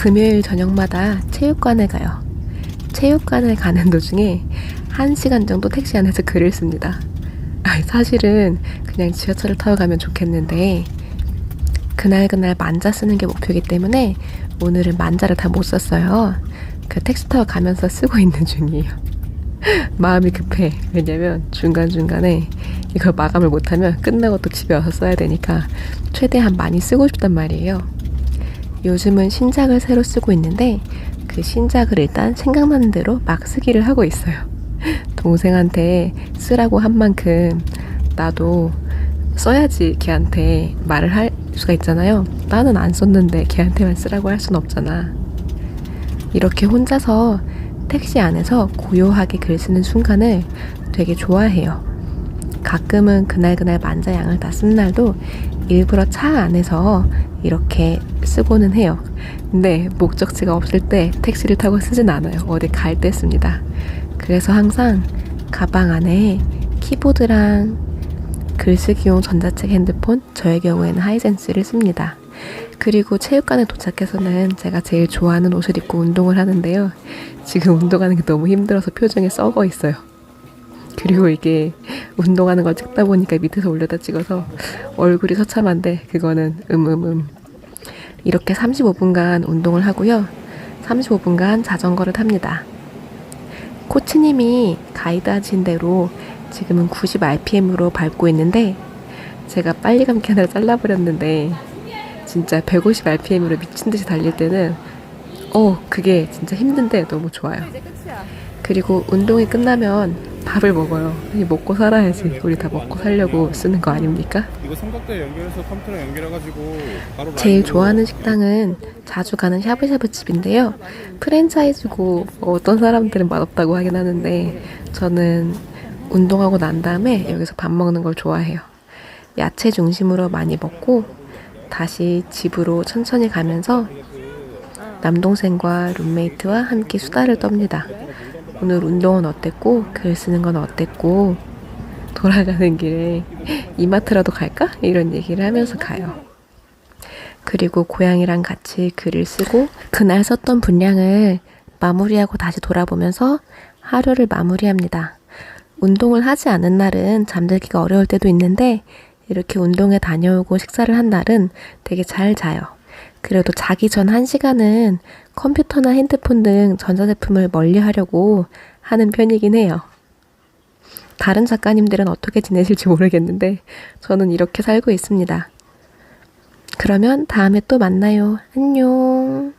금요일 저녁마다 체육관에 가요. 체육관을 가는 도중에 한시간 정도 택시 안에서 글을 씁니다. 아니, 사실은 그냥 지하철을 타고 가면 좋겠는데 그날그날 만자 쓰는 게 목표이기 때문에 오늘은 만자를 다 못 썼어요. 그 택시 타고 가면서 쓰고 있는 중이에요. 마음이 급해. 왜냐면 중간중간에 이걸 마감을 못하면 끝나고 또 집에 와서 써야 되니까 최대한 많이 쓰고 싶단 말이에요. 요즘은 신작을 새로 쓰고 있는데 그 신작을 일단 생각나는 대로 막 쓰기를 하고 있어요. 동생한테 쓰라고 한 만큼 나도 써야지 걔한테 말을 할 수가 있잖아요. 나는 안 썼는데 걔한테만 쓰라고 할 순 없잖아. 이렇게 혼자서 택시 안에서 고요하게 글 쓰는 순간을 되게 좋아해요. 가끔은 그날그날 만자 양을 다 쓴 날도 일부러 차 안에서 이렇게 쓰고는 해요. 근데 목적지가 없을 때 택시를 타고 쓰진 않아요. 어디 갈 때 씁니다. 그래서 항상 가방 안에 키보드랑 글쓰기용 전자책 핸드폰, 저의 경우에는 하이센스를 씁니다. 그리고 체육관에 도착해서는 제가 제일 좋아하는 옷을 입고 운동을 하는데요. 지금 운동하는 게 너무 힘들어서 표정이 썩어 있어요. 그리고 이게 운동하는 걸 찍다 보니까 밑에서 올려다 찍어서 얼굴이 처참한데 그거는 음음음. 이렇게 35분간 운동을 하고요. 35분간 자전거를 탑니다. 코치님이 가이드 하신 대로 지금은 90 RPM으로 밟고 있는데 제가 빨리 감기 하나를 잘라버렸는데 진짜 150 RPM으로 미친 듯이 달릴 때는 어 그게 진짜 힘든데 너무 좋아요. 그리고 운동이 끝나면 밥을 먹어요. 먹고 살아야지. 우리 다 먹고 살려고 쓰는 거 아닙니까? 이거 삼각대 연결해서 컴퓨터랑 연결해가지고 바로 제일 좋아하는 식당은 자주 가는 샤브샤브 집인데요. 프랜차이즈고 뭐 어떤 사람들은 맛없다고 하긴 하는데 저는 운동하고 난 다음에 여기서 밥 먹는 걸 좋아해요. 야채 중심으로 많이 먹고 다시 집으로 천천히 가면서 남동생과 룸메이트와 함께 수다를 떱니다. 오늘 운동은 어땠고 글 쓰는 건 어땠고 돌아가는 길에 이마트라도 갈까? 이런 얘기를 하면서 가요. 그리고 고양이랑 같이 글을 쓰고 그날 썼던 분량을 마무리하고 다시 돌아보면서 하루를 마무리합니다. 운동을 하지 않은 날은 잠들기가 어려울 때도 있는데 이렇게 운동에 다녀오고 식사를 한 날은 되게 잘 자요. 그래도 자기 전 한시간은 컴퓨터나 핸드폰 등 전자제품을 멀리 하려고 하는 편이긴 해요. 다른 작가님들은 어떻게 지내실지 모르겠는데 저는 이렇게 살고 있습니다. 그러면 다음에 또 만나요. 안녕.